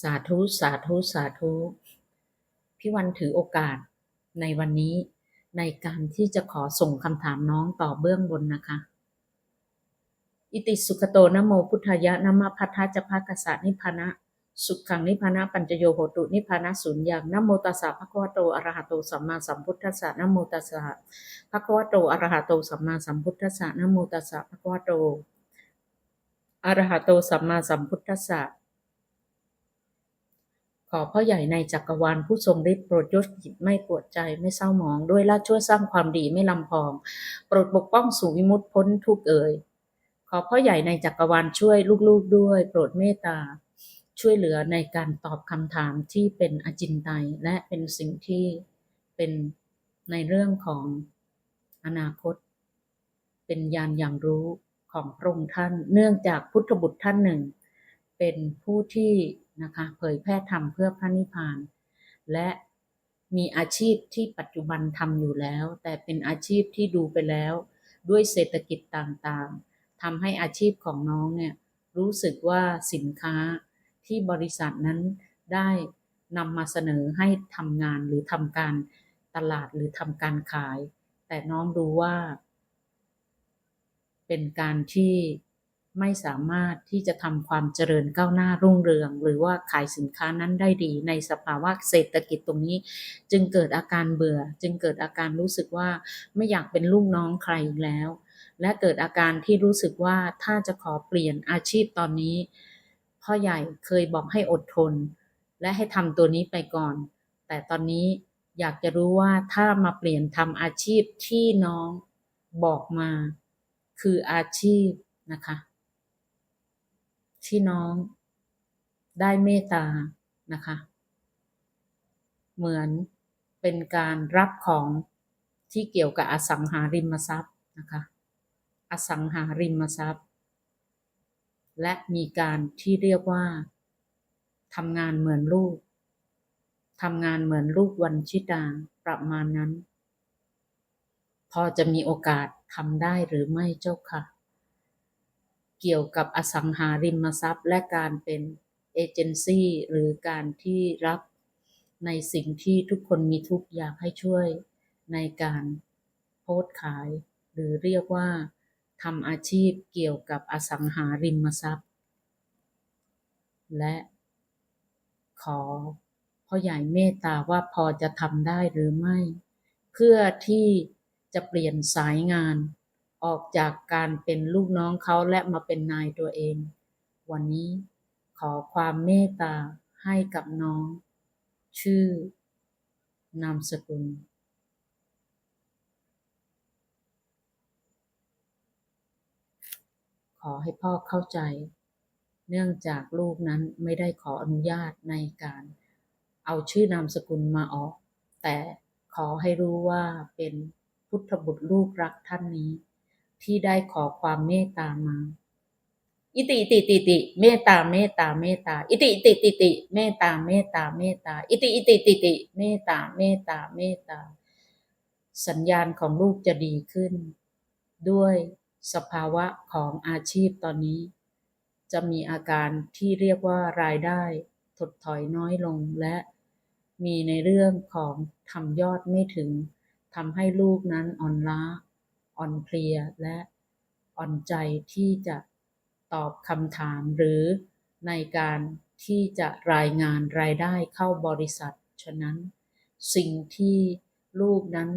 สาธุ สาธุ สาธุ พี่วันถือโอกาสในวันนี้ในการที่จะขอส่งคำถามน้องต่อเบื้องบนนะคะ อิติสุขโตนโมพุทธายะนะมพัทธะจะภากษะนิพพานะ สุขังนิพพานะปัญจโยโหตุนิพพานะศูนย์อย่างนโมตัสสะภะคะวะโตอะระหะโตสัมมาสัมพุทธัสสะนโมตัสสะภะคะวะโตอะระหะโตสัมมาสัมพุทธัสสะนโมตัสสะภะคะวะโตอะระหะโตสัมมาสัมพุทธัสสะ ขอพ่อใหญ่ในจักรวาลผู้ทรงฤทธิ์โปรดยศจิตไม่ปวดใจไม่เศร้าหมองด้วยละช่วยสร้างความดีไม่ลำพอง โปรดปกป้องสู่วิมุตพ้นทุกเอ่ยขอพ่อใหญ่ในจักรวาลช่วยลูกๆด้วย โปรดเมตตา ช่วยเหลือในการตอบคำถามที่เป็นอจินไตยและเป็นสิ่งที่เป็นในเรื่องของอนาคต เป็นญาณอย่างรู้ของพระองค์ท่าน เนื่องจากพุทธบุตรท่านหนึ่ง เป็นผู้ที่ นะคะเผยแพร่ธรรมเพื่อพระนิพพาน และมีอาชีพที่ปัจจุบันทำอยู่แล้ว แต่เป็นอาชีพที่ดูไปแล้ว ด้วยเศรษฐกิจต่างๆทำให้อาชีพของน้องเนี่ยรู้สึกว่าสินค้าที่บริษัทนั้นได้นำมาเสนอให้ทำงานหรือทำการตลาดหรือทำการขาย แต่น้องดูว่า เป็นการที่ ไม่สามารถที่จะทำความเจริญก้าวหน้ารุ่งเรือง หรือว่าขายสินค้านั้นได้ดี ในสภาวะเศรษฐกิจตรงนี้ จึงเกิดอาการเบื่อ จึงเกิดอาการรู้สึกว่าไม่อยากเป็นลูกน้องใครอีกแล้ว และเกิดอาการที่รู้สึกว่าถ้าจะขอเปลี่ยนอาชีพตอนนี้ พ่อใหญ่เคยบอกให้อดทน และให้ทำตัวนี้ไปก่อน แต่ตอนนี้อยากจะรู้ว่าถ้ามาเปลี่ยนทำอาชีพที่น้องบอกมา คืออาชีพนะคะ ที่น้องได้เมตตานะคะ เหมือนเป็นการรับของที่เกี่ยวกับอสังหาริมทรัพย์นะคะอสังหาริมทรัพย์ และมีการที่เรียกว่าทำงานเหมือนลูกทำงานเหมือนลูกวันชิตาประมาณนั้น พอจะมีโอกาสทำได้หรือไม่เจ้าค่ะ เกี่ยวกับอสังหาริมทรัพย์ และการเป็นเอเจนซี่หรือการที่รับในสิ่งที่ทุกคนมีทุกอยากให้ช่วยในการโพสขาย หรือเรียกว่าทำอาชีพเกี่ยวกับอสังหาริมทรัพย์ และขอพ่อใหญ่เมตตาว่าพอจะทำได้หรือไม่ เพื่อที่จะเปลี่ยนสายงาน ออกจากการเป็นลูกน้องเขาและมาเป็นนายตัวเอง วันนี้ขอความเมตตาให้กับน้อง ชื่อ นามสกุล ขอให้พ่อเข้าใจ เนื่องจากลูกนั้นไม่ได้ขออนุญาตในการ เอาชื่อนามสกุลมาออก แต่ขอให้รู้ว่าเป็นพุทธบุตรลูกรักท่านนี้ ที่ได้ขอความเมตตามา อิติอิติติติ เมตตาเมตตาเมตตา อิติอิติติติ เมตตาเมตตาเมตตา อิติอิติติติ เมตตาเมตตาเมตตา สัญญาณของลูกจะดีขึ้น ด้วยสภาวะของอาชีพตอนนี้ จะมีอาการที่เรียกว่ารายได้ถดถอยน้อยลงและมีในเรื่องของทำยอดไม่ถึงทำให้ลูกนั้นอ่อนล้า อ่อนเพลียและอ่อนใจที่จะตอบคำถามหรือในการที่จะรายงานรายได้เข้าบริษัท ฉะนั้น สิ่งที่ลูกนั้น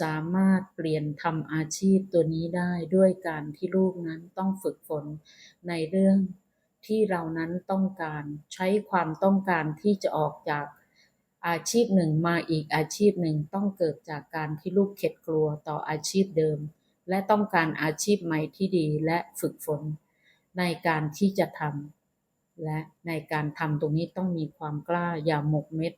สามารถเปลี่ยนทำอาชีพตัวนี้ได้ด้วยการที่ลูกนั้นต้องฝึกฝนในเรื่องที่เรานั้นต้องการใช้ความต้องการที่จะออกจาก อาชีพหนึ่งมาอีกอาชีพหนึ่งต้องเกิดจากการที่ลูกเข็ดกลัวต่ออาชีพเดิม และต้องการอาชีพใหม่ที่ดีและฝึกฝน ในการที่จะทำและในการทำตรงนี้ต้องมีความกล้าอย่าหมกเม็ด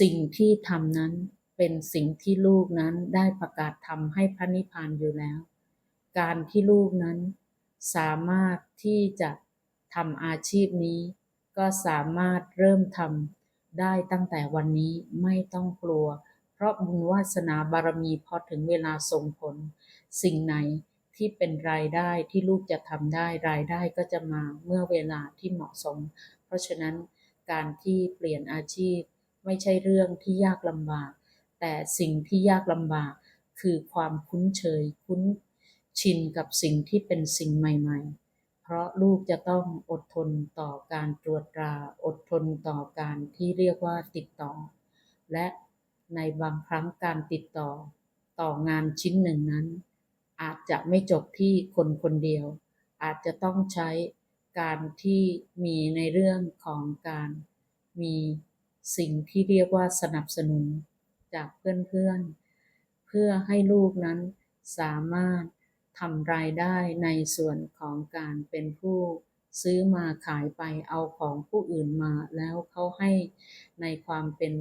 สิ่งที่ทำนั้นเป็นสิ่งที่ลูกนั้นได้ประกาศทำให้พระนิพพานอยู่แล้ว การที่ลูกนั้นสามารถที่จะทำอาชีพนี้ ก็สามารถเริ่มทำ ได้ตั้งแต่วันนี้ไม่ต้องกลัว เพราะบุญวาสนาบารมีพอถึงเวลาส่งผล สิ่งไหนที่เป็นรายได้ที่ลูกจะทำได้รายได้ก็จะมาเมื่อเวลาที่เหมาะสม เพราะฉะนั้นการที่เปลี่ยนอาชีพ ไม่ใช่เรื่องที่ยากลำบาก แต่สิ่งที่ยากลำบากคือความคุ้นเคยคุ้นชินกับสิ่งที่เป็นสิ่งใหม่ ๆ เพราะลูกจะต้องอดทนต่อการตรวจตรา อดทนต่อการที่เรียกว่าติดต่อ และในบางครั้งการติดต่อต่องานชิ้นหนึ่งนั้น อาจจะไม่จบที่คนคนเดียว อาจจะต้องใช้การที่มีในเรื่องของการมีสิ่งที่เรียกว่าสนับสนุนจากเพื่อนๆเพื่อให้ลูกนั้นสามารถ ทำรายได้ในส่วนของการเป็นผู้ซื้อมาขายไปเอาของผู้อื่นมา แล้วเขาให้ในความเป็น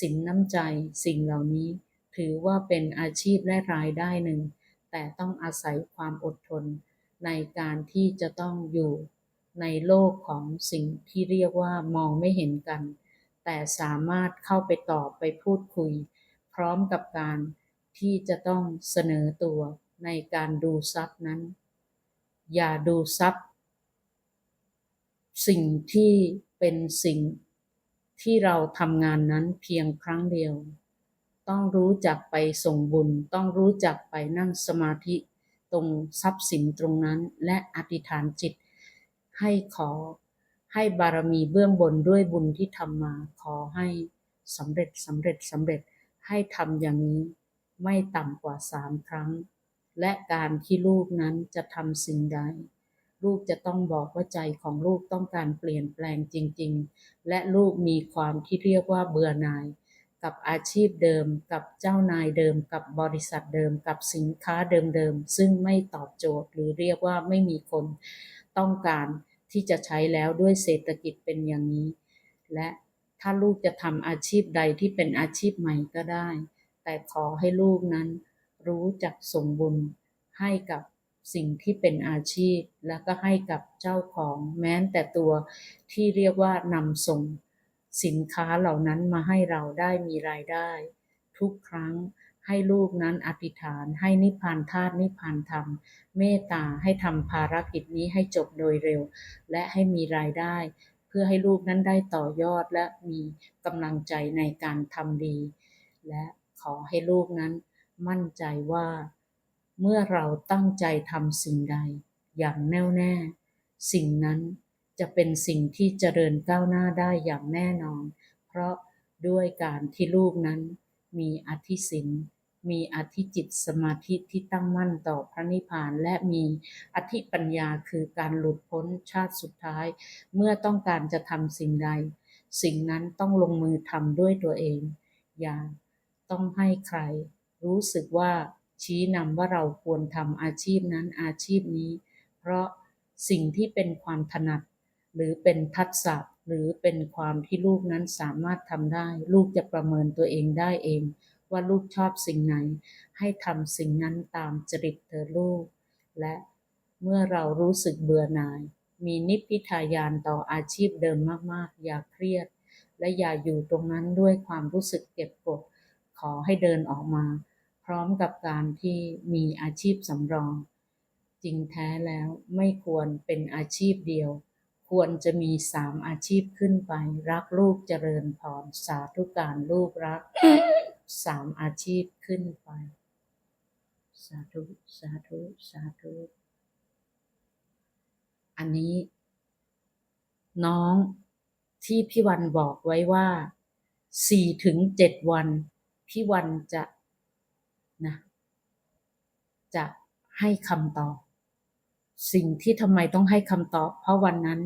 สินน้ำใจ สิ่งเหล่านี้ ถือว่าเป็นอาชีพและรายได้หนึ่ง แต่ต้องอาศัยความอดทน ในการที่จะต้องอยู่ในโลกของสิ่งที่เรียกว่ามองไม่เห็นกัน แต่สามารถเข้าไปตอบไปพูดคุย พร้อมกับการที่จะต้องเสนอตัว ในการดูทรัพย์นั้น อย่าดูทรัพย์ สิ่งที่เป็นสิ่งที่เราทำงานนั้นเพียงครั้งเดียว ต้องรู้จักไปส่งบุญ ต้องรู้จักไปนั่งสมาธิตรงทรัพย์สินตรงนั้น และอธิษฐานจิต ให้ขอให้บารมีเบื้องบนด้วยบุญที่ทำมาขอให้สำเร็จสำเร็จสำเร็จให้ทำอย่างนี้ไม่ต่ำกว่าสามครั้ง และการที่ลูกนั้นจะทำสิ่งใด ลูกจะต้องบอกว่าใจของลูกต้องการเปลี่ยนแปลงจริง ๆ และลูกมีความที่เรียกว่าเบื่อหน่าย กับอาชีพเดิม กับเจ้านายเดิม กับบริษัทเดิม กับสินค้าเดิมๆซึ่งไม่ตอบโจทย์หรือเรียกว่าไม่มีคนต้องการที่จะใช้แล้วด้วยเศรษฐกิจเป็นอย่างนี้ และถ้าลูกจะทำอาชีพใดที่เป็นอาชีพใหม่ก็ได้ แต่ขอให้ลูกนั้น รู้จักส่งบุญให้กับสิ่งที่เป็นอาชีพ แล้วก็ให้กับเจ้าของแม้แต่ตัวที่เรียกว่านำส่งสินค้าเหล่านั้นมาให้เราได้มีรายได้ ทุกครั้งให้ลูกนั้นอธิษฐานให้นิพพานธาตุนิพพานธรรม เมตตาให้ทำภารกิจนี้ให้จบโดยเร็ว และให้มีรายได้ เพื่อให้ลูกนั้นได้ต่อยอดและมีกำลังใจในการทำดี และขอให้ลูกนั้น มั่นใจว่า เมื่อเราตั้งใจทำสิ่งใด อย่างแน่วแน่ สิ่งนั้นจะเป็นสิ่งที่เจริญก้าวหน้าได้อย่างแน่นอน เพราะด้วยการที่ลูกนั้น มีอธิศินมีอธิจิตสมาธิที่ตั้งมั่นต่อพระนิพพาน และมีอธิปัญญาคือการหลุดพ้นชาติสุดท้าย เมื่อต้องการจะทำสิ่งใด สิ่งนั้นต้องลงมือทำด้วยตัวเอง อย่าต้องให้ใคร รู้สึกว่าชี้นำว่าเราควรทำอาชีพนั้นอาชีพนี้ เพราะสิ่งที่เป็นความถนัด หรือเป็นทักษะหรือเป็นความที่ลูกนั้นสามารถทำได้ ลูกจะประเมินตัวเองได้เอง ว่าลูกชอบสิ่งไหน ให้ทำสิ่งนั้นตามจริตเธอลูก และเมื่อเรารู้สึกเบื่อหน่าย มีนิพพิทายานต่ออาชีพเดิมมากๆ อย่าเครียด และอย่าอยู่ตรงนั้นด้วยความรู้สึกเก็บกดขอให้เดินออกมา ร้อมกับการที่มีอาชีพสำรอง จริงแท้แล้วไม่ควรเป็นอาชีพเดียว ควรจะมีสามอาชีพขึ้นไป รักลูกเจริญพรสาธุการลูกรักสามอาชีพขึ้นไป สาธุ สาธุ สาธุ อันนี้ น้องที่พี่วันบอกไว้ว่าสี่ถึงเจ็ดวัน พี่วันจะ นะจะให้คำตอบ สิ่งที่ทำไมต้องให้คำตอบ เพราะวันนั้น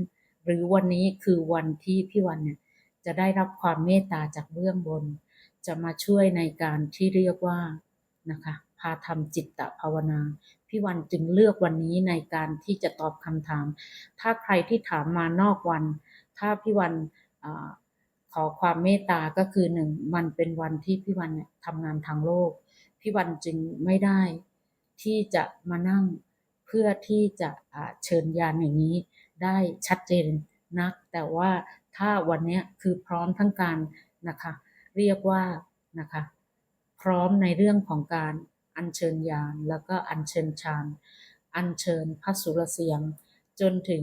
หรือวันนี้คือวันที่พี่วันเนี่ยจะได้รับความเมตตาจากเบื้องบน จะมาช่วยในการที่เรียกว่านะคะพาทำจิตตภาวนา พี่วันจึงเลือกวันนี้ในการที่จะตอบคำถาม ถ้าใครที่ถามมานอกวัน ถ้าพี่วันอขอความเมตตาก็คือหนึ่งมันเป็นวันที่พี่วันเนี่ยทำงานทางโลก พี่วันจึงไม่ได้ ที่จะมานั่งเพื่อที่จะเชิญยานอย่างนี้ได้ชัดเจนนัก แต่ว่าถ้าวันนี้คือพร้อมทั้งการนะคะ เรียกว่านะคะ พร้อมในเรื่องของการอัญเชิญยานแล้วก็อัญเชิญฌานอัญเชิญพระสุรเสียง จนถึง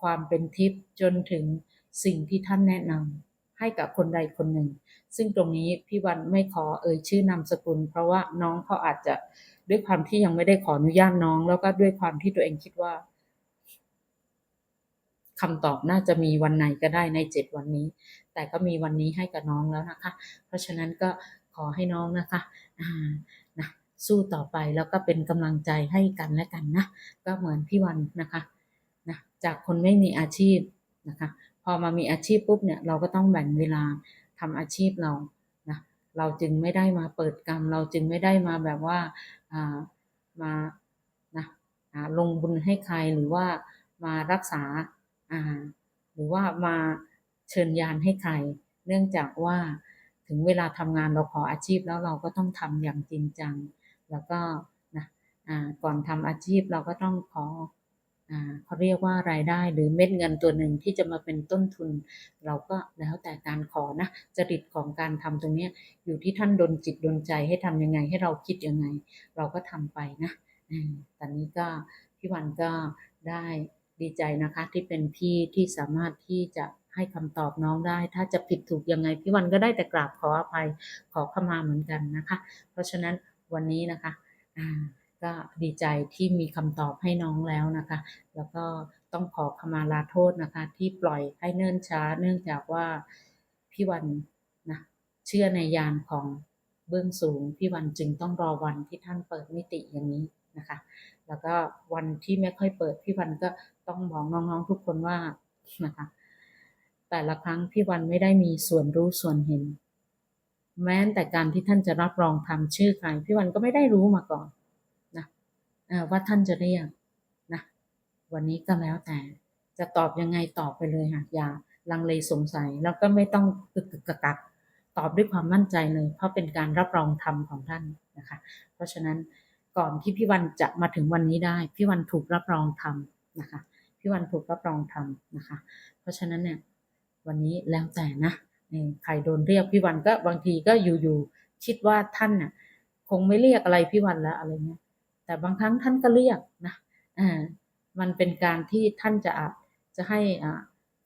ความเป็นทิพย์จนถึงสิ่งที่ท่านแนะนำ ให้กับคนใดคนหนึ่ง ซึ่งตรงนี้พี่วันไม่ขอเอ่ยชื่อนามสกุล เพราะว่าน้องเขาอาจจะด้วยความที่ยังไม่ได้ขออนุญาตน้อง แล้วก็ด้วยความที่ตัวเองคิดว่าคำตอบน่าจะมีวันไหนก็ได้ในเจ็ดวันนี้ แต่ก็มีวันนี้ให้กับน้องแล้วนะคะ เพราะฉะนั้นก็ขอให้น้องนะคะอ่านะสู้ต่อไปแล้วก็เป็นกำลังใจให้กันและกันนะ ก็เหมือนพี่วันนะคะนะจากคนไม่มีอาชีพนะคะ พอมามีอาชีพปุ๊บเนี่ยเราก็ต้องแบ่งเวลาทำอาชีพเรานะเราจึงไม่ได้มาเปิดกรรม เราจึงไม่ได้มาแบบว่าอ่ามานะอาลงบุญให้ใครหรือว่ามารักษาอ่าหรือว่ามาเชิญยานให้ใคร เนื่องจากว่าถึงเวลาทำงานเราขออาชีพแล้วเราก็ต้องทำอย่างจริงจัง แล้วก็นะอ่าก่อนทำอาชีพเราก็ต้องขอ เขาเรียกว่ารายได้หรือเม็ดเงินตัวหนึ่งที่จะมาเป็นต้นทุน เราก็แล้วแต่การขอนะจริตของการทำตรงนี้อยู่ที่ท่านดนจิตดนใจให้ทำยังไง ให้เราคิดยังไง เราก็ทำไปนะตอนนี้ก็พี่วันก็ได้ดีใจนะคะที่เป็นพี่ที่สามารถที่จะให้คำตอบน้องได้ ถ้าจะผิดถูกยังไงพี่วันก็ได้แต่กราบขออภัยขอขมาเหมือนกันนะคะ เพราะฉะนั้นวันนี้นะคะอ่า ก็ดีใจที่มีคำตอบให้น้องแล้วนะคะ แล้วก็ต้องขอขมาลาโทษนะคะ ที่ปล่อยให้เนิ่นช้า เนื่องจากว่าพี่วันนะเชื่อในยานของเบื้องสูงพี่วันจึงต้องรอวันที่ท่านเปิดมิติอย่างนี้นะคะ แล้วก็วันที่ไม่ค่อยเปิดพี่วันก็ต้องบอกน้องๆทุกคนว่านะคะ แต่ละครั้งพี่วันไม่ได้มีส่วนรู้ส่วนเห็น แม้แต่การที่ท่านจะรับรองทำชื่อใครพี่วันก็ไม่ได้รู้มาก่อน ว่าท่านจะเรียกนะวันนี้ก็แล้วแต่จะตอบยังไงตอบไปเลยค่ะอย่าลังเลสงสัยแล้วก็ไม่ต้องกึกกึกกักกตอบด้วยความมั่นใจเลย เพราะเป็นการรับรองธรรมของท่านนะคะ เพราะฉะนั้นก่อนที่พี่วันจะมาถึงวันนี้ได้ พี่วันถูกรับรองธรรมนะคะ พี่วันถูกรับรองธรรมนะคะ เพราะฉะนั้นเนี่ยวันนี้แล้วแต่นะใครโดนเรียกพี่วันก็บางทีก็อยู่ๆคิดว่าท่านน่ะคงไม่เรียกอะไรพี่วันแล้วอะไรเงี้ย แต่บางครั้งท่านก็เรียกนะอ่ามันเป็นการที่ท่านจะจะให้อ่า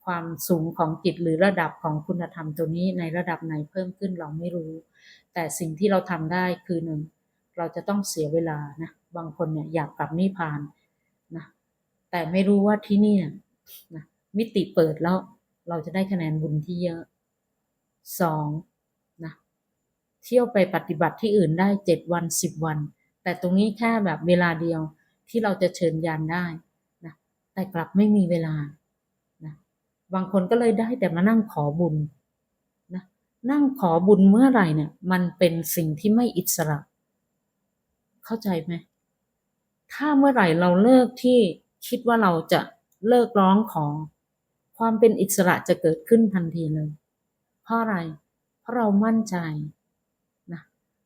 ความสูงของจิตหรือระดับของคุณธรรมตัวนี้ในระดับไหนเพิ่มขึ้นเราไม่รู้ แต่สิ่งที่เราทำได้คือหนึ่งเราจะต้องเสียเวลานะบางคนเนี่ยอยากกลับนิพพานนะแต่ไม่รู้ว่าที่นี่น่ะนะมิติเปิดแล้วเราจะได้คะแนนบุญที่เยอะสองนะเที่ยวไปปฏิบัติที่อื่นได้เจ็ดวันสิบวัน แต่ตรงนี้แค่แบบเวลาเดียวที่เราจะเชิญยานได้นะแต่กลับไม่มีเวลานะบางคนก็เลยได้แต่มานั่งขอบุญนะนั่งขอบุญเมื่อไหร่เนี่ย มันเป็นสิ่งที่ไม่อิสระ เข้าใจไหมถ้าเมื่อไหร่เราเลิกที่คิดว่าเราจะเลิกร้องขอ ความเป็นอิสระจะเกิดขึ้นทันทีเลย เพราะอะไร เพราะเรามั่นใจนะ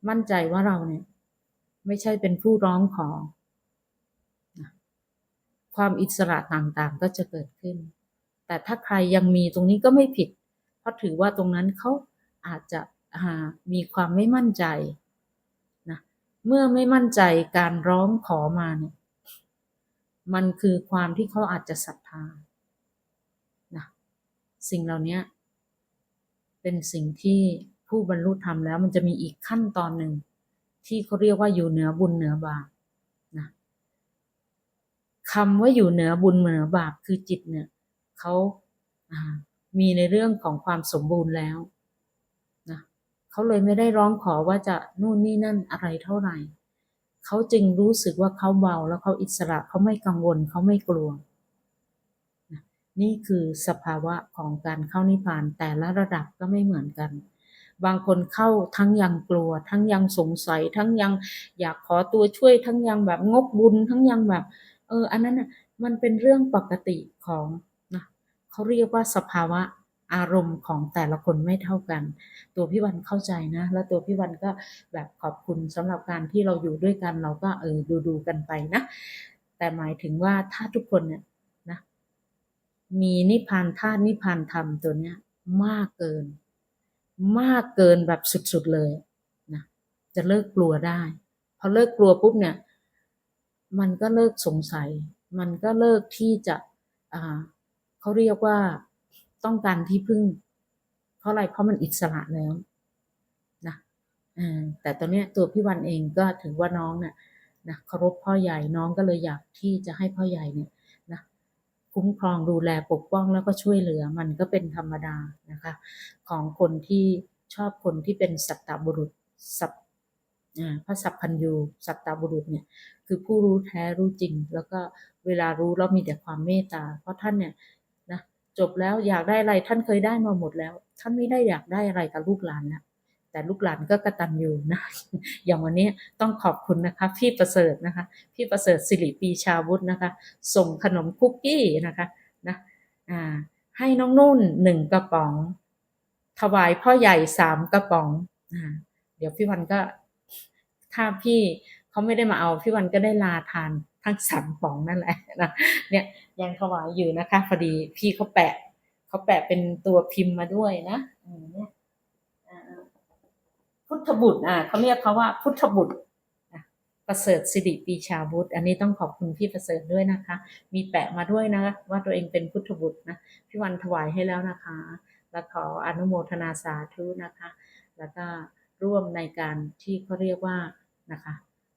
มั่นใจว่าเราเนี่ย ไม่ใช่เป็นผู้ร้องขอ ความอิสระต่างๆก็จะเกิดขึ้น แต่ถ้าใครยังมีตรงนี้ก็ไม่ผิด เพราะถือว่าตรงนั้นเขาอาจจะมีความไม่มั่นใจนะเมื่อไม่มั่นใจการร้องขอมาเนี่ยมันคือความที่เขาอาจจะศรัทธานะสิ่งเหล่านี้เป็นสิ่งที่ผู้บรรลุธรรมแล้วมันจะมีอีกขั้นตอนหนึ่ง ที่เขาเรียกว่าอยู่เหนือบุญเหนือบาปนะคำว่าอยู่เหนือบุญเหนือบาปคือจิตเนี่ยเขาามีในเรื่องของความสมบูรณ์แล้วนะเขาเลยไม่ได้ร้องขอว่าจะนู่นนี่นั่นอะไรเท่าไหร่เขาจึงรู้สึกว่าเขาเบาแล้วเขาอิสระเขาไม่กังวลเขาไม่กลัวนี่คือสภาวะของการเข้านิพพานแต่ละระดับก็ไม่เหมือนกัน บางคนเข้าทั้งยังกลัว ทั้งยังสงสัย ทั้งยังอยากขอตัวช่วย ทั้งยังแบบงกบุญ ทั้งยังแบบ เออ อันนั้นน่ะมันเป็นเรื่องปกติของนะเขาเรียกว่าสภาวะอารมณ์ของแต่ละคนไม่เท่ากัน ตัวพี่วันเข้าใจนะ แล้วตัวพี่วันก็แบบขอบคุณสำหรับการที่เราอยู่ด้วยกันเราก็เออดูดูกันไปนะ แต่หมายถึงว่าถ้าทุกคนเนี่ยนะ มีนิพพานธาตุนิพพานธรรมตัวเนี้ยมากเกิน มากเกินแบบสุดๆเลยนะจะเลิกกลัวได้พอเลิกกลัวปุ๊บเนี่ย มันก็เลิกสงสัย มันก็เลิกที่จะอ่าเขาเรียกว่าต้องการที่พึ่ง เพราะอะไรเพราะมันอิสระแล้วนะแต่ตอนเนี้ยตัวพี่วันเองก็ถือว่าน้องเนี่ยนะเคารพพ่อใหญ่น้องก็เลยอยากที่จะให้พ่อใหญ่เนี่ย คุ้มครองดูแลปกป้องแล้วก็ช่วยเหลือมันก็เป็นธรรมดานะคะของคนที่ชอบคนที่เป็นสัตตบุรุษสัพพระสัพพัญญูสัตตบุรุษเนี่ยคือผู้รู้แท้รู้จริง แล้วก็เวลารู้แล้วมีแต่ความเมตตา เพราะท่านเนี่ยนะจบแล้วอยากได้อะไรท่านเคยได้มาหมดแล้ว ท่านไม่ได้อยากได้อะไรกับลูกหลานนะ แต่ลูกหลานก็กระตันอยู่นะ อย่างวันนี้ต้องขอบคุณนะคะพี่ประเสริฐนะคะ พี่ประเสริฐสิริปีชาวุฒินะคะ ส่งขนมคุกกี้นะคะนะอ่าให้น้องนุ่นหนึ่งกระป๋อง ถวายพ่อใหญ่สามกระป๋องอ่าเดี๋ยวพี่วันก็ถ้าพี่เขาไม่ได้มาเอาพี่วันก็ได้ลาทานทั้งสามป๋องนั่นแหละนะเนี่ยยังถวายอยู่นะคะพอดีพี่เขาแปะเขาแปะเป็นตัวพิมพ์มาด้วยนะอืมเนี่ย พุทธบุตรอ่าเขาเรียกเขาว่าพุทธบุตรอะประเสริฐสิริปีชาบุตร อันนี้ต้องขอบคุณพี่ประเสริฐด้วยนะคะ มีแปะมาด้วยนะว่าตัวเองเป็นพุทธบุตรนะพี่วันถวายให้แล้วนะคะ และขออนุโมทนาสาธุนะคะ แล้วก็ร่วมในการที่เขาเรียกว่านะคะ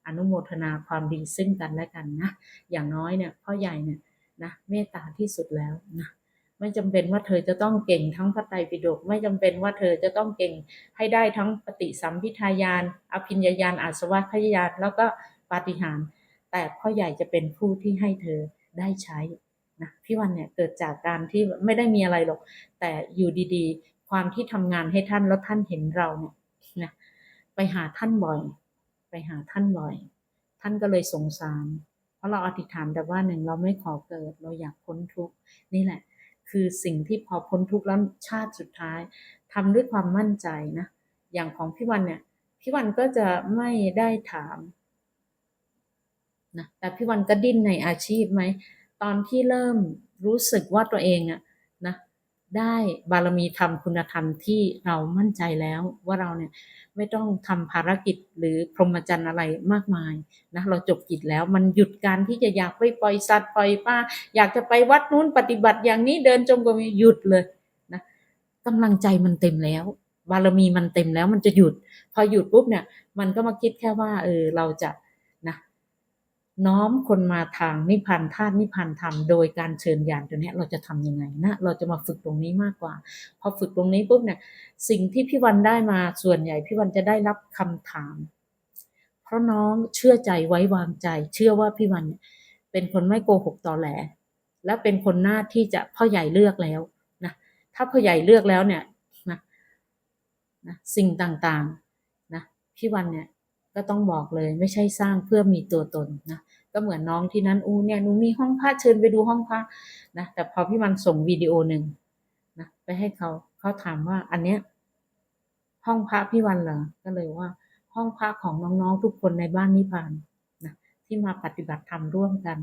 อนุโมทนาความดีซึ่งกันและกันนะ อย่างน้อยเนี่ยพ่อใหญ่เนี่ยนะเมตตาที่สุดแล้วนะ ไม่จำเป็นว่าเธอจะต้องเก่งทั้งพระไตรปิฎกไม่จำเป็นว่าเธอจะต้องเก่งให้ได้ทั้งปฏิสัมพิทายาน อภิญญาญาณอาสวัคยานแล้วก็ปาฏิหาริย์แต่พ่อใหญ่จะเป็นผู้ที่ให้เธอได้ใช้นะพี่วันเนี่ยเกิดจากการที่ไม่ได้มีอะไรหรอก แต่อยู่ดีๆ ความที่ทำงานให้ท่านแล้วท่านเห็นเราเนี่ยนะไปหาท่านบ่อย ไปหาท่านบ่อย ท่านก็เลยสงสาร เพราะเราอธิษฐานแต่ว่าหนึ่งเราไม่ขอเกิดเราอยากพ้นทุกข์นี่แหละ คือสิ่งที่พอพ้นทุกข์แล้วชาติสุดท้ายทำด้วยความมั่นใจนะ อย่างของพี่วันเนี่ยพี่วันก็จะไม่ได้ถามนะแต่พี่วันก็ดิ้นในอาชีพไหมตอนที่เริ่มรู้สึกว่าตัวเองอะ ได้บารมีธรรมคุณธรรมที่เรามั่นใจแล้วว่าเราเนี่ยไม่ต้องทำภารกิจหรือพรหมจรรย์อะไรมากมายนะเราจบกิจแล้วมันหยุดการที่จะอยากไปปล่อยสัตว์ปล่อยปลาอยากจะไปวัดนู้นปฏิบัติอย่างนี้เดินจงกรมหยุดเลยนะกำลังใจมันเต็มแล้ว บารมีมันเต็มแล้วมันจะหยุด พอหยุดปุ๊บเนี่ย มันก็มาคิดแค่ว่าเออเราจะ น้อมคนมาทางนิพพานธาตุนิพพานธรรมโดยการเชิญญาณตัวนี้เราจะทำยังไงนะเราจะมาฝึกตรงนี้มากกว่า พอฝึกตรงนี้ปุ๊บเนี่ยสิ่งที่พี่วันได้มาส่วนใหญ่พี่วันจะได้รับคำถาม เพราะน้องเชื่อใจไว้วางใจ เชื่อว่าพี่วันเนี่ยเป็นคนไม่โกหกตอแหลและเป็นคนหน้าที่จะพ่อใหญ่เลือกแล้วนะถ้าพ่อใหญ่เลือกแล้วเนี่ยนะนะสิ่งต่างๆนะพี่วันเนี่ยก็ต้องบอกเลยไม่ใช่สร้างเพื่อมีตัวตนนะ ก็เหมือนน้องที่นั้นอู้เนี่ยหนูมีห้องพักเชิญไปดูห้องพักนะแต่พอพี่วันส่งวิดีโอหนึ่งนะไปให้เขาเขาถามว่าอันเนี้ยห้องพระพี่วันเหรอก็เลยว่า ห้องพระของน้องๆทุกคนในบ้านนิพพานนะที่มาปฏิบัติธรรมร่วมกัน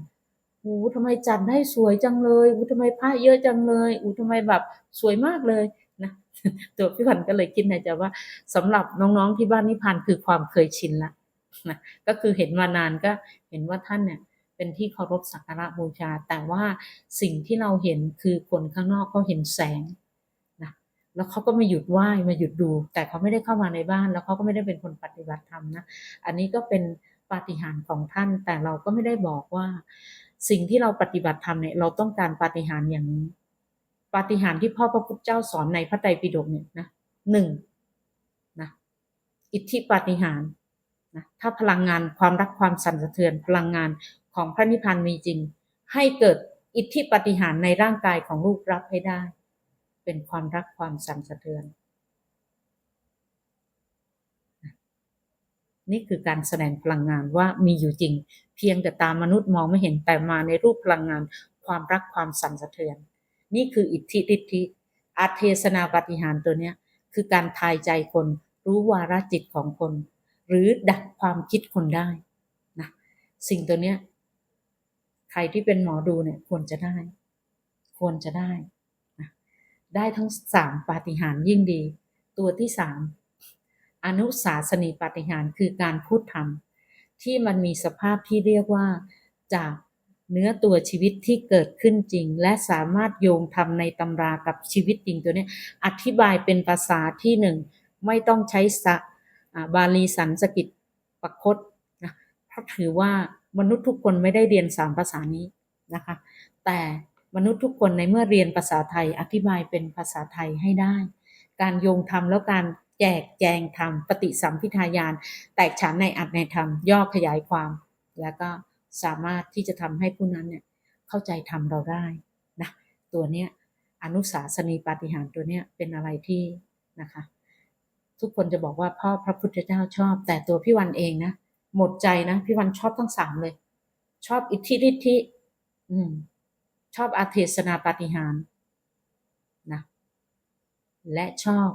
อู้ทำไมจัดได้สวยจังเลยอู้ทำไมพระเยอะจังเลยอู้ทำไมแบบสวยมากเลยนะตัวพี่วันก็เลยคิดในใจว่าสำหรับน้องๆที่บ้านนิพพานคือความเคยชินละ นะก็คือเห็นมานานก็เห็นว่าท่านเนี่ยเป็นที่เคารพสักการะบูชา แต่ว่าสิ่งที่เราเห็นคือคนข้างนอกเขาเห็นแสงนะแล้วเขาก็มาหยุดไหว้มาหยุดดู แต่เขาไม่ได้เข้ามาในบ้าน แล้วเขาก็ไม่ได้เป็นคนปฏิบัติธรรมนะอันนี้ก็เป็นปาฏิหาริย์ของท่าน แต่เราก็ไม่ได้บอกว่า สิ่งที่เราปฏิบัติธรรมเนี่ยเราต้องการปาฏิหาริย์อย่างนี้ปาฏิหาริย์ที่พ่อพระพุทธเจ้าสอนในพระไตรปิฎกเนี่ยนะหนึ่งนะอิทธิปาฏิหาริย์ นะถ้าพลังงานความรักความสั่นสะเทือนพลังงานของพระนิพพานมีจริง ให้เกิดอิทธิปฏิหารในร่างกายของลูกรับให้ได้ เป็นความรักความสั่นสะเทือน นี่คือการแสดงพลังงานว่ามีอยู่จริง เพียงแต่ตามมนุษย์มองไม่เห็นแต่มาในรูปพลังงาน ความรักความสั่นสะเทือน นี่คืออิทธิฤทธิอาเทศนาปฏิหารตัวเนี้ยคือการทายใจคนรู้วาระจิตของคน หรือดักความคิดคนได้นะสิ่งตัวเนี้ยใครที่เป็นหมอดูเนี่ยควรจะได้ ควรจะได้นะได้ทั้งสามปาฏิหาริย์ยิ่งดี ตัวที่สามอนุสาสนีปาฏิหาริย์คือการพูดธรรม ที่มันมีสภาพที่เรียกว่าจากเนื้อตัวชีวิตที่เกิดขึ้นจริง และสามารถโยงทำในตำรากับชีวิตจริงตัวนี้ อธิบายเป็นภาษาที่หนึ่งไม่ต้องใช้ส บาลีสันสกิตปคตนะเพราะถือว่ามนุษย์ทุกคนไม่ได้เรียนสามภาษานี้นะคะ แต่มนุษย์ทุกคนในเมื่อเรียนภาษาไทยอธิบายเป็นภาษาไทยให้ได้ การโยงธรรมแล้วการแจกแจงธรรมปฏิสัมพิทายาน แตกฉานในอัตในธรรม ย่อขยายความ แล้วก็สามารถที่จะทำให้ผู้นั้นเนี่ยเข้าใจธรรมเราได้นะตัวเนี้ยอนุสาสนีปาฏิหาริย์ตัวเนี้ยเป็นอะไรที่นะคะ ทุกคนจะบอกว่าพ่อพระพุทธเจ้าชอบ แต่ตัวพี่วันเองนะหมดใจนะพี่วันชอบทั้งสามเลย ชอบอิทธิฤทธิอืม ชอบอาเทศนาปฏิหาร์นะและชอบ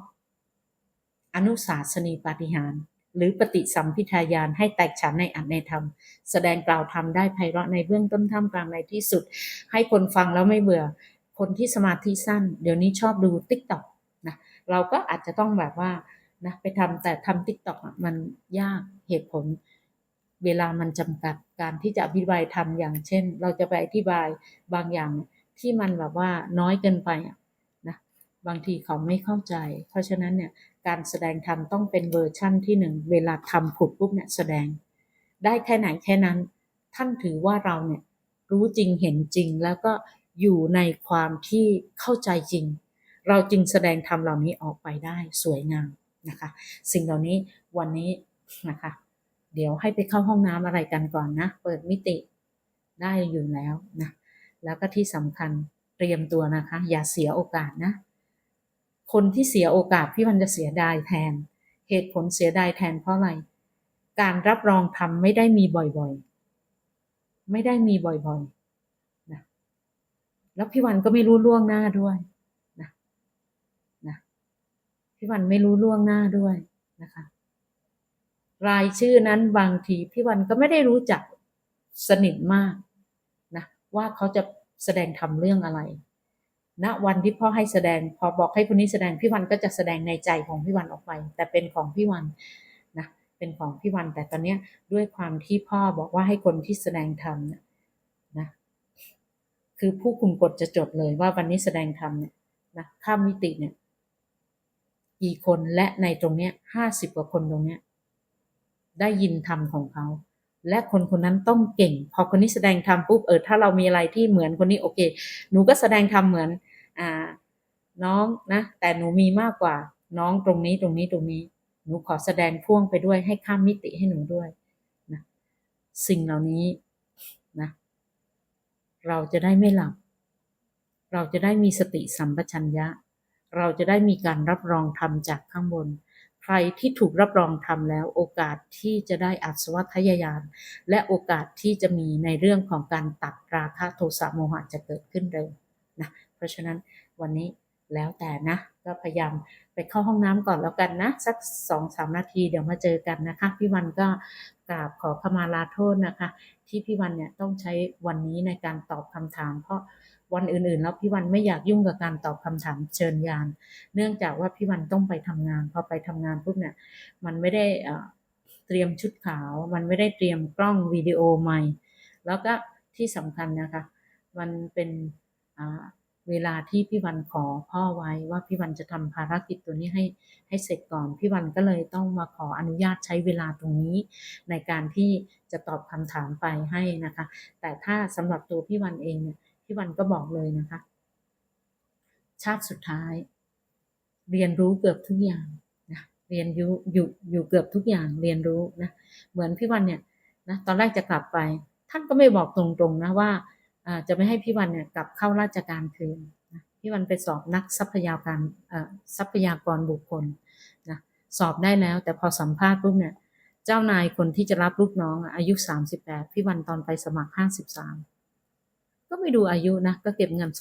อนุสาสนีปฏิหาร์หรือปฏิสัมพิทายานให้แตกฉานในอัตในธรรม แสดงกล่าวธรรมได้ไพเราะในเบื้องต้นท่ามกลางในที่สุด ให้คนฟังแล้วไม่เบื่อ คนที่สมาธิสั้น เดี๋ยวนี้ชอบดูติ๊กต็อกนะเราก็อาจจะต้องแบบว่า นะไปทำแต่ทำติ๊กต็อกมันยากเหตุผล เวลามันจำกัดการที่จะอธิบายทำอย่างเช่น เราจะไปอธิบายบางอย่างที่มันแบบว่าน้อยเกินไปนะบางทีเขาไม่เข้าใจ เพราะฉะนั้นเนี่ยการแสดงธรรมต้องเป็นเวอร์ชั่นที่หนึ่งเวลาทำผุดปุ๊บเนี่ยแสดง ได้แค่ไหนแค่นั้น ท่านถือว่าเราเนี่ยรู้จริงเห็นจริงแล้วก็อยู่ในความที่เข้าใจจริง เราจึงแสดงธรรมเหล่านี้ออกไปได้สวยงาม นะคะ สิ่งเหล่านี้วันนี้นะคะ เดี๋ยวให้ไปเข้าห้องน้ำอะไรกันก่อนนะ เปิดมิติได้อยู่แล้วนะ แล้วก็ที่สำคัญเตรียมตัวนะคะ อย่าเสียโอกาสนะ คนที่เสียโอกาสพี่มันจะเสียดายแทน เหตุผลเสียดายแทนเพราะอะไร การรับรองทำไม่ได้มีบ่อยๆ ไม่ได้มีบ่อยๆนะแล้วพี่วันก็ไม่รู้ล่วงหน้าด้วย พี่วันไม่รู้ล่วงหน้าด้วยนะคะ รายชื่อนั้นบางทีพี่วันก็ไม่ได้รู้จักสนิทมากนะว่าเขาจะแสดงทำเรื่องอะไรณวันที่พ่อให้แสดงพอบอกให้คนนี้แสดงพี่วันก็จะแสดงในใจของพี่วันออกไป แต่เป็นของพี่วันนะเป็นของพี่วัน แต่ตอนนี้ด้วยความที่พ่อบอกว่าให้คนที่แสดงธรรมเนี่ยนะคือผู้คุมกฎจะจดเลยว่าวันนี้แสดงธรรมเนี่ยนะข้ามมิติเนี่ย กี่คนและในตรงเนี้ยห้าสิบกว่าคนตรงเนี้ยได้ยินธรรมของเขา และคนคนนั้นต้องเก่ง พอคนนี้แสดงธรรมปุ๊บเออถ้าเรามีอะไรที่เหมือนคนนี้โอเค หนูก็แสดงธรรมเหมือนอ่าน้องนะ แต่หนูมีมากกว่า น้องตรงนี้ตรงนี้ตรงนี้ หนูขอแสดงพ่วงไปด้วยให้ข้ามมิติให้หนูด้วยนะสิ่งเหล่านี้นะเราจะได้ไม่หลับ เราจะได้มีสติสัมปชัญญะ เราจะได้มีการรับรองธรรมจากข้างบน ใครที่ถูกรับรองทำแล้วโอกาสที่จะได้อัศวัทยายาน และโอกาสที่จะมีในเรื่องของการตัดราคะโทสะโมหะจะเกิดขึ้นเร็วนะเพราะฉะนั้นวันนี้แล้วแต่นะก็พยายามไปเข้าห้องน้ำก่อนแล้วกันนะ สักสองสามนาทีเดี๋ยวมาเจอกันนะคะ พี่วันก็กราบขอขมาลาโทษนะคะ ที่พี่วันเนี่ยต้องใช้วันนี้ในการตอบคำถามเพราะ วันอื่นๆ แล้วพี่วันไม่อยากยุ่งกับการตอบคำถามเชิญยาน เนื่องจากว่าพี่วันต้องไปทำงาน พอไปทำงานปุ๊บเนี่ย มันไม่ได้เตรียมชุดขาว มันไม่ได้เตรียมกล้องวิดีโอใหม่ แล้วก็ที่สำคัญนะคะ มันเป็นเวลาที่พี่วันขอพ่อไว้ว่าพี่วันจะทำภารกิจตัวนี้ให้ให้เสร็จก่อน พี่วันก็เลยต้องมาขออนุญาตใช้เวลาตรงนี้ ในการที่จะตอบคำถามไปให้นะคะ แต่ถ้าสำหรับตัวพี่วันเองเนี่ย พี่วันก็บอกเลยนะคะ ชาติสุดท้าย เรียนรู้เกือบทุกอย่างนะเรียนอยู่อยู่อยู่เกือบทุกอย่างเรียนรู้นะเหมือนพี่วันเนี่ยนะตอนแรกจะกลับไป ท่านก็ไม่บอกตรงๆนะว่าจะไม่ให้พี่วันเนี่ยกลับเข้าราชการคืนนะพี่วันไปสอบนักทรัพยากรทรัพยากรบุคคลนะสอบได้แล้ว แต่พอสัมภาษณ์ปุ๊บเนี่ย เจ้านายคนที่จะรับลูกน้องอะอายุ 38 พี่วันตอนไปสมัคร 53 ก็ไม่ดูอายุนะ ก็เก็บเงิน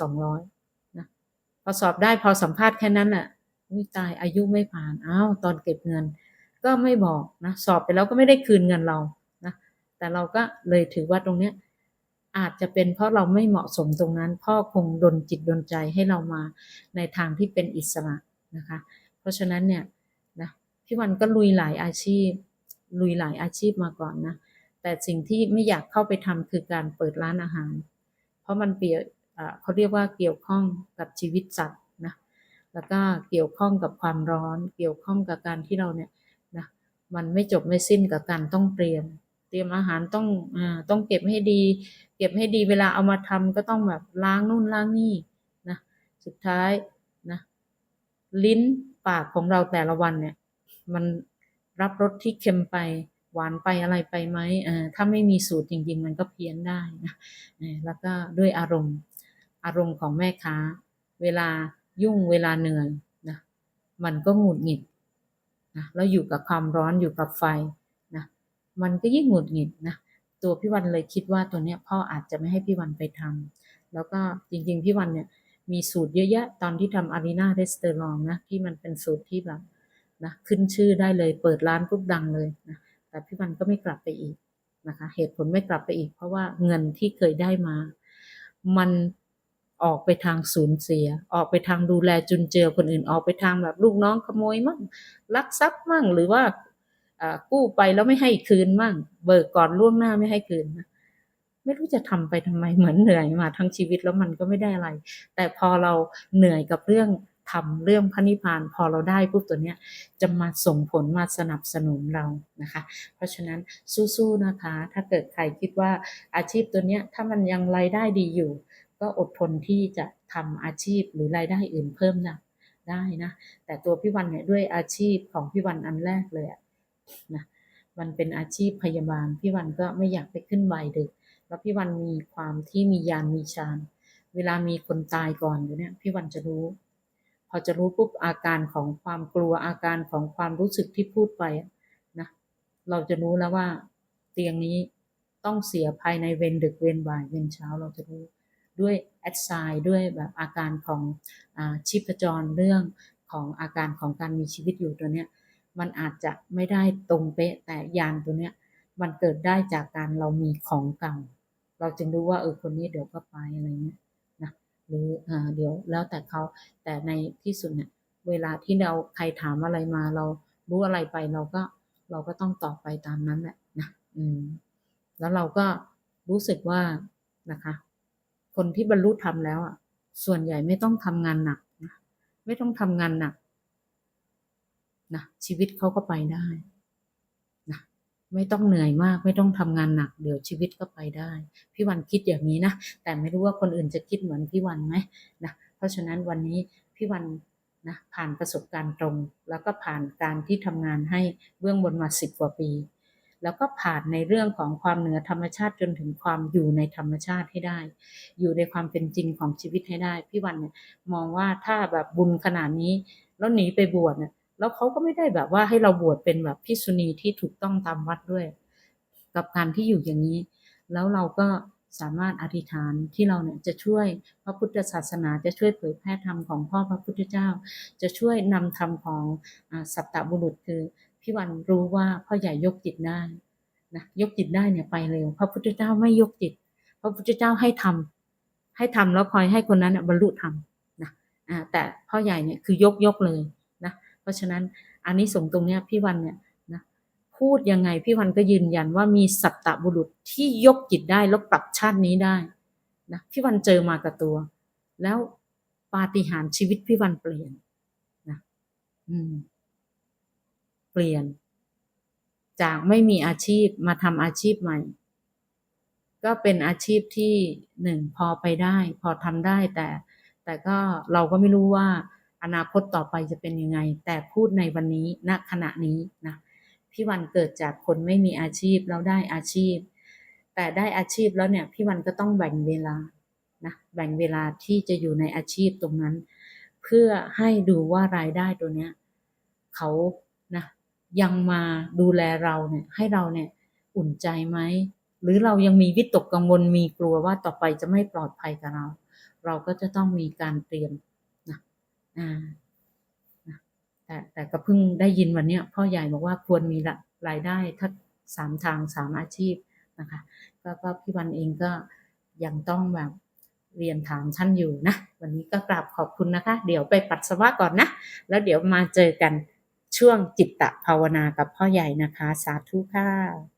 200นะพอสอบได้พอสัมภาษณ์แค่นั้นน่ะอุ้ยตายอายุไม่ผ่านอ้าวตอนเก็บเงิน ก็ไม่บอกนะสอบไปแล้วก็ไม่ได้คืนเงินเรานะแต่เราก็เลยถือว่าตรงเนี้ยอาจจะเป็นเพราะเราไม่เหมาะสมตรงนั้น พ่อคงดนจิตดนใจให้เรามาในทางที่เป็นอิสระนะคะ เพราะฉะนั้นเนี่ยนะพี่วันก็ลุยหลายอาชีพ ลุยหลายอาชีพมาก่อนนะแแต่สิ่งที่ไม่อยากเข้าไปทำคือการเปิดร้านอาหาร เพราะมันเปียเขาเรียกว่าเกี่ยวข้องกับชีวิตสัตว์นะแล้วก็เกี่ยวข้องกับความร้อน เกี่ยวข้องกับการที่เราเนี่ยนะมันไม่จบไม่สิ้นกับการต้องเตรียม เตรียมอาหารต้องอต้องเก็บให้ดี เก็บให้ดีเวลาเอามาทำก็ต้องแบบล้างนู่นล้างนี่นะสุดท้ายนะลิ้นปากของเราแต่ละวันเนี่ยมันรับรสที่เค็มไป หวานไปอะไรไปไหมถ้าไม่มีสูตรจริง ๆ มันก็เพี้ยนได้นะแล้วก็ด้วยอารมณ์ อารมณ์ของแม่ค้า เวลายุ่งเวลาเหนื่อยนะมันก็หงุดหงิดนะแล้วอยู่กับความร้อนอยู่กับไฟนะมันก็ยิ่งหงุดหงิดนะตัวพี่วันเลยคิดว่าตัวเนี้ยพ่ออาจจะไม่ให้พี่วันไปทำแล้วก็จริง ๆ พี่วันเนี่ยมีสูตรเยอะแยะตอนที่ทำอารีนาเรสเตอรองนะที่มันเป็นสูตรที่แบบนะขึ้นชื่อได้เลยเปิดร้านปุ๊บดังเลยนะ แต่พี่วันก็ไม่กลับไปอีกนะคะ เหตุผลไม่กลับไปอีก เพราะว่าเงินที่เคยได้มา มันออกไปทางสูญเสีย ออกไปทางดูแลจุนเจือคนอื่นออกไปทางแบบลูกน้องขโมยมั่งลักทรัพย์มั่งหรือว่าอ่ากู้ไปแล้วไม่ให้คืนมั่ง เบิกก่อนล่วงหน้าไม่ให้คืนนะไม่รู้จะทำไปทำไมเหมือนเหนื่อยมาทั้งชีวิตแล้วมันก็ไม่ได้อะไร แต่พอเราเหนื่อยกับเรื่อง ทำเรื่องพระนิพพานพอเราได้ปุ๊บตัวเนี้ยจะมาส่งผลมาสนับสนุนเรานะคะ เพราะฉะนั้นสู้ๆนะคะ ถ้าเกิดใครคิดว่าอาชีพตัวเนี้ยถ้ามันยังรายได้ดีอยู่ ก็อดทนที่จะทำอาชีพหรือรายได้อื่นเพิ่มนะได้นะ แต่ตัวพี่วันเนี่ยด้วยอาชีพของพี่วันอันแรกเลยนะมันเป็นอาชีพพยาบาลพี่วันก็ไม่อยากไปขึ้นใบดึก แล้วพี่วันมีความที่มียานมีฌานเวลามีคนตายก่อนอยู่เนี่ยพี่วันจะรู้ พอจะรู้ปุ๊บอาการของความกลัวอาการของความรู้สึกที่พูดไปนะเราจะรู้แล้วว่าเตียงนี้ต้องเสียภายในเวรดึกเวรบ่ายเวรเช้าเราจะรู้ด้วยแอดไซน์ด้วยแบบอาการของอชีพจรเรื่องของอาการของการมีชีวิตอยู่ตัวเนี้ยมันอาจจะไม่ได้ตรงเป๊ะแต่ยานตัวเนี้ยมันเกิดได้จากการเรามีของเก่า เราจึงรู้ว่าเออคนนี้เดี๋ยวก็ไปอะไรเงี้ย หรืออเดี๋ยวแล้วแต่เขาแต่ในที่สุดเนี่ยเวลาที่เราใครถามอะไรมาเรารู้อะไรไปเราก็เราก็ต้องตอบไปตามนั้นแหละนะอืมแล้วเราก็รู้สึกว่านะคะ คนที่บรรลุธรรมแล้วอะส่วนใหญ่ไม่ต้องทำงานหนักนะไม่ต้องทำงานหนักนะชีวิตเขาก็ไปได้ ไม่ต้องเหนื่อยมาก ไม่ต้องทำงานหนัก เดี๋ยวชีวิตก็ไปได้ พี่วันคิดอย่างนี้นะ แต่ไม่รู้ว่าคนอื่นจะคิดเหมือนพี่วันไหมนะเพราะฉะนั้นวันนี้พี่วันนะผ่านประสบการณ์ตรง แล้วก็ผ่านการที่ทำงานให้เบื้องบนมาสิบกว่าปี แล้วก็ผ่านในเรื่องของความเหนือธรรมชาติจนถึงความอยู่ในธรรมชาติให้ได้ อยู่ในความเป็นจริงของชีวิตให้ได้ พี่วันเนี่ยมองว่าถ้าแบบบุญขนาดนี้แล้วหนีไปบวชเนี่ย แล้วเขาก็ไม่ได้แบบว่าให้เราบวชเป็นแบบพิษุณีที่ถูกต้องตามวัดด้วย กับการที่อยู่อย่างนี้ แล้วเราก็สามารถอธิษฐานที่เราเนี่ยจะช่วยพระพุทธศาสนาจะช่วยเผยแพร่ธรรมของพ่อพระพุทธเจ้า จะช่วยนำธรรมของอสัตตบุรุษคือพี่วันรู้ว่าพ่อใหญ่ยกจิตได้นะยกจิตได้เนี่ยไปเร็วพระพุทธเจ้าไม่ยกจิต พระพุทธเจ้าให้ทำให้ทำแล้วคอยให้คนนั้นน่ะบรรลุธรรมนะแต่พ่อใหญ่เนี่ยคือยกยกเลย เพราะฉะนั้นอันนี้สงตรงเนี้ยพี่วันเนี่ยนะพูดยังไงพี่วันก็ยืนยันว่ามีสัตตบุรุษที่ยกจิตได้แล้วปรับชาตินี้ได้นะพี่วันเจอมากับตัว แล้วปาฏิหาริย์ชีวิตพี่วันเปลี่ยนนะอืม เปลี่ยน จากไม่มีอาชีพมาทำอาชีพใหม่ ก็เป็นอาชีพที่หนึ่งพอไปได้ พอทำได้แต่ แต่ก็เราก็ไม่รู้ว่า อนาคตต่อไปจะเป็นยังไง แต่พูดในวันนี้ณขณะนี้นะพี่วันเกิดจากคนไม่มีอาชีพแล้วได้อาชีพ แต่ได้อาชีพแล้วเนี่ยพี่วันก็ต้องแบ่งเวลานะแบ่งเวลาที่จะอยู่ในอาชีพตรงนั้น เพื่อให้ดูว่ารายได้ตัวเนี้ยเขานะยังมาดูแลเราเนี่ยให้เราเนี่ยอุ่นใจไหมหรือเรายังมีวิตกกังวลมีกลัวว่าต่อไปจะไม่ปลอดภัยกับเรา เราก็จะต้องมีการเตรียม อ่าแต่แต่ก็เพิ่งได้ยินวันนี้พ่อใหญ่บอกว่าควรมีละรายได้ทักสามทางสามอาชีพนะคะก็ก็พี่วันเองก็ยังต้องแบบเรียนถามท่านอยู่นะ วันนี้ก็กราบขอบคุณนะคะ เดี๋ยวไปปัสสาวะก่อนนะ แล้วเดี๋ยวมาเจอกันช่วงจิตตภาวนากับพ่อใหญ่นะคะ สาธุค่ะ